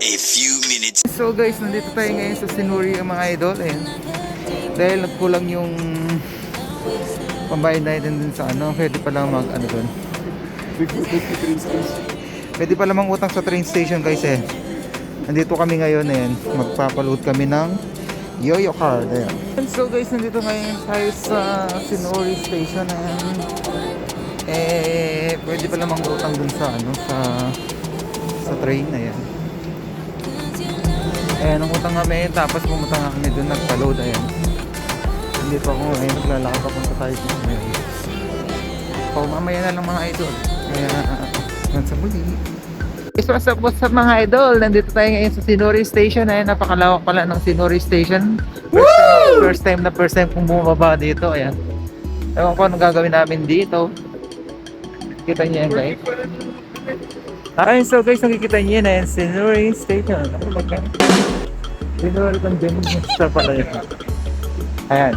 A few minutes So guys, nandito tayo ngayon sa Sinuri ang mga idol. Ayan. Dahil nagkulang yung pambayad natin dun sa ano, pwede pa lang mag ano dun. Pwede pa lamang utang sa train station guys eh. Nandito kami ngayon ayan. Magpapaload kami ng Yoyo card. Ayan. So guys, nandito ngayon tayo sa Sinuri station. Ayan. Eh, pwede pa lamang utang dun sa ano, sa sa train. Ayan. Eh, nung utang kami, tapos pumunta nga kami doon, nagpa-load, ayan. Hindi pa ako ngayon, naglalakad papunta tayo dito ngayon. O, mamaya na lang mga idol. Kaya, hanggang sa muli. So, what's up, what's up mga idol? Nandito tayo ngayon sa Sinori Station. Ayan, napakalawak pala ng Sinori Station. First time, first time na first time kong bumaba dito. Ayan. Ewan ko anong gagawin namin dito. Kita niyo yan guys. Ayun, so guys, nakikita niyo na yan, Sinuri Station. Ano ba yan? Sinuri Convenience Store pala yun. Ayan.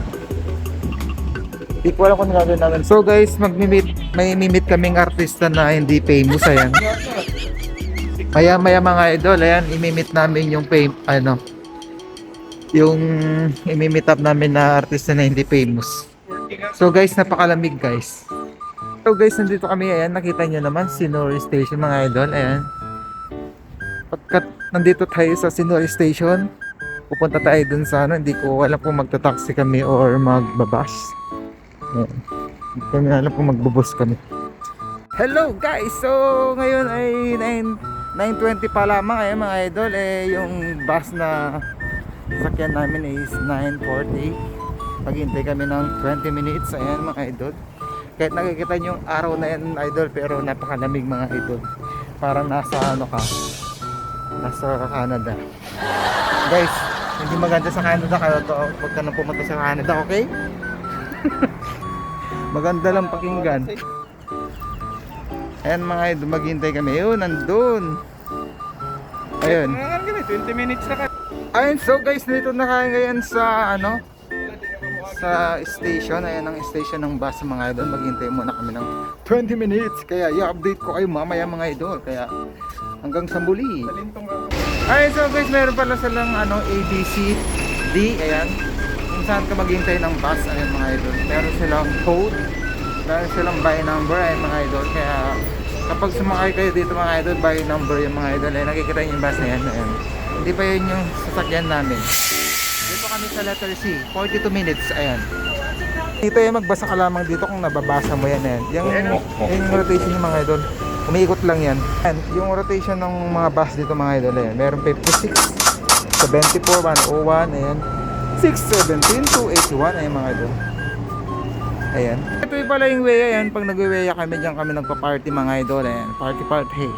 Di ko alam kung ano gagawin namin. So guys, mag-meet, may mimit kaming artista na hindi famous, ayan. Maya maya mga idol, ayan, imimit namin yung fame, ano, yung imimit up namin na artista na hindi famous. So guys, napakalamig guys. So guys, nandito kami, ayan, nakita nyo naman, Sinori Station mga idol, ayan. Pagkat nandito tayo sa Sinori Station, pupunta tayo dun sa ano, hindi ko alam kung magta-taxi kami or magbabas. Ayan. Hindi ko alam kung magbubus kami. Hello guys! So, ngayon ay 9, 9.20 pa lamang, ayan mga idol, eh, yung bus na sakyan namin is 9.40. Paghintay kami ng 20 minutes, ayan mga idol kahit nakikita nyo yung araw na yan idol pero napakalamig mga idol. Parang nasa ano ka? Nasa Canada. Guys hindi maganda sa Canada kaya to huwag ka nang pumunta sa Canada okay? Maganda lang pakinggan. Ayan mga idol maghintay kami. Yun nandun. Ayun. 20 minutes na ka. ayun so guys dito na kayo ngayon sa ano sa station, ayan ang station ng bus mga idol. Maghintay muna kami ng 20 minutes. Kaya i-update ko kayo mamaya mga idol. Kaya hanggang sa muli. Alright, so guys, meron pala silang ano, ABC D, ayan. Kung saan ka maghintay ng bus, ayan mga idol. Meron silang code, meron silang by number, ayan mga idol. Kaya kapag sumakay kayo dito mga idol, by number yung mga idol. Ayan, nakikita yung bus na yan, ayan. Hindi pa yun yung sasakyan namin. Kami sa letter C, 42 minutes, ayan. Dito yung magbasa ka lamang dito kung nababasa mo yan, ayan. Yung, yung rotation yung mga idol, umiikot lang yan. Ayan, yung rotation ng mga bus dito mga idol, ayan. Meron 56, 74, 101, ayan. 617, 281, ayan mga idol. Ayan. Ito yung pala yung way, ayan. Pag nag-weya kami, dyan kami nagpa-party mga idol, ayan. Party party.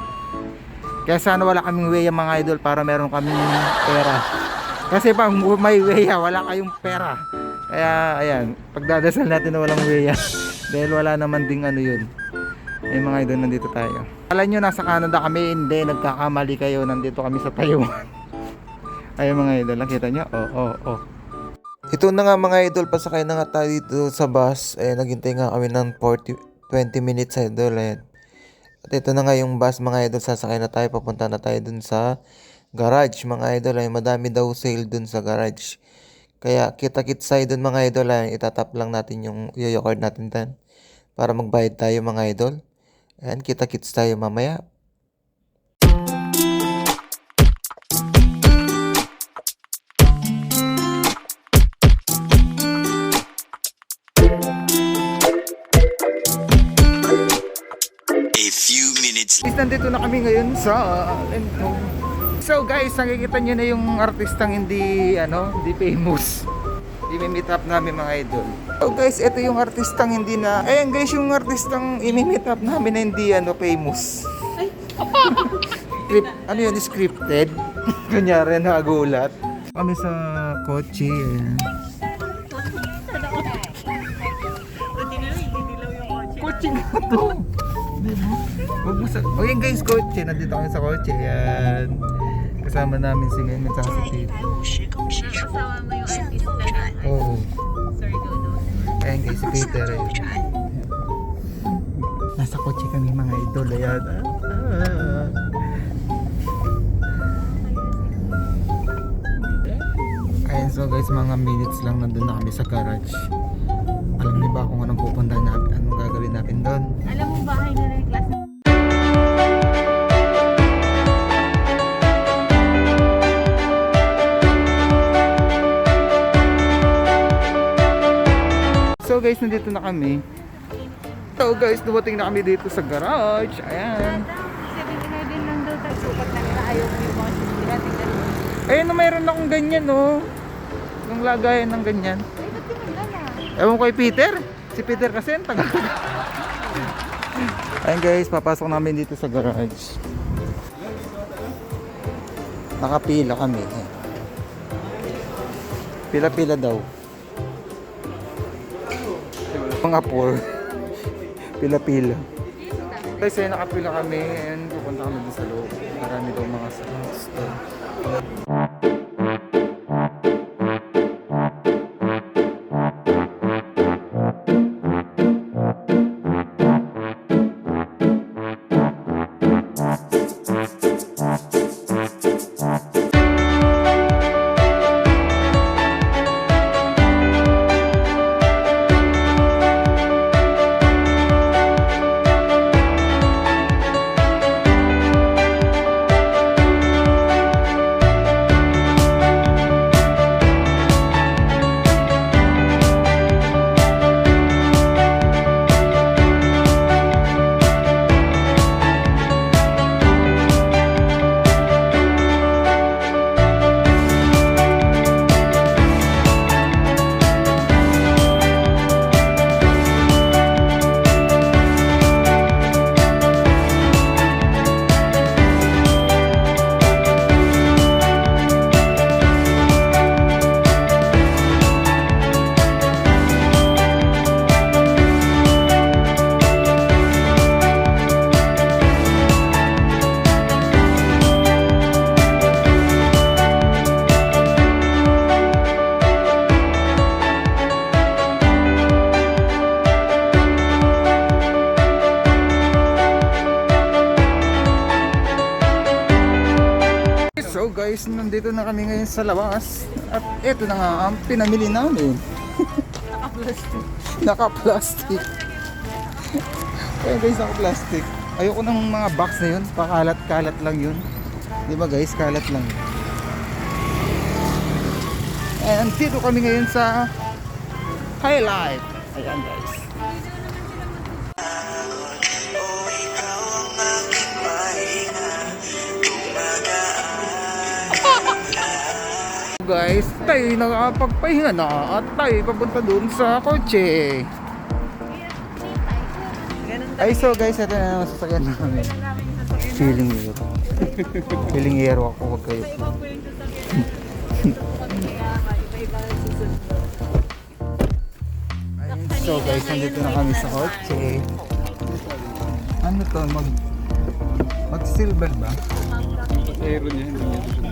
Kaya sana wala kaming weya mga idol para meron kaming pera. Kasi pag may weya, wala kayong pera. Kaya ayan, pagdadasal natin na walang weya. Dahil wala naman ding ano yun. Ay mga idol, nandito tayo. Alam nyo, nasa Canada kami, hindi, nagkakamali kayo. Nandito kami sa Taiwan. Ay mga idol, nakita nyo? Oo, oh, oo, oh, Ito na nga mga idol, pasakay na nga tayo dito sa bus. Eh, naghintay nga kami ng 40, 20 minutes idol. Eh. At ito na nga yung bus mga idol, sasakay na tayo, papunta na tayo dun sa garage mga idol. Ay, madami daw sale dun sa garage. Kaya kita-kits tayo dun mga idol. Ay, itatap lang natin yung yoyo card natin dan para magbayad tayo mga idol. Ayan, kita-kits tayo mamaya. A few minutes nandito na kami ngayon sa Lento. So guys, nakikita nyo na yung artistang hindi, ano, hindi famous. Imi-meet up namin mga idol. So guys, ito yung artistang hindi na, ayan guys, yung artistang imi-meet up namin na hindi, ano, famous. Script, ano yun, scripted? Kunyari, nakagulat. Kami sa kotse, ayan. Kotse nga to. Diba? Huwag mo sa... O yan guys, kotse. Nandito kami sa kotse. Yan kasama namin si Meme at si Tito. Nakasama mo. Oo. Ayan guys, si Peter. Eh. Nasa kotse kami mga idol. Ayan. Ah. ah. Ayan so guys, mga minutes lang nandun na kami sa garage. Alam niyo ba kung anong pupuntahan natin? Anong gagawin natin doon? Alam mo bahay na rin So guys, nandito na kami. So guys, dumating na kami dito sa garage. Ayan. 7-Eleven lang daw tayo. Sukat na nila. Ayaw mo yung mga sisira. Tingnan mo. Ayun na mayroon akong ganyan, oh. Yung lagayan ng ganyan. Ewan ko kay Peter. Si Peter kasi, ang tagal. Ayun guys, papasok namin dito sa garage. Nakapila kami. Ayan. Pila-pila daw. Mga poor. Pila-pila. Guys, ayun, nakapila kami. Ayun, pupunta kami dito sa loob. Marami daw mga store. Guys, nandito na kami ngayon sa labas. At eto na nga ang pinamili namin. Naka-plastic. Naka-plastic. Ayan guys, naka-plastic. Ayoko ng mga box na yun. Pakalat-kalat lang yun. Di ba guys, kalat lang. And dito kami ngayon sa High Life Ayan guys guys, tayo nakapagpahinga na at tayo papunta dun sa kotse. Ay, so guys, ito na naman sasakyan namin. Feeling hero. Feeling hero ako, wag kayo. So guys, nandito na kami sa kotse. Ano to, mag... Mag silver ba? Aero niya, hindi niya.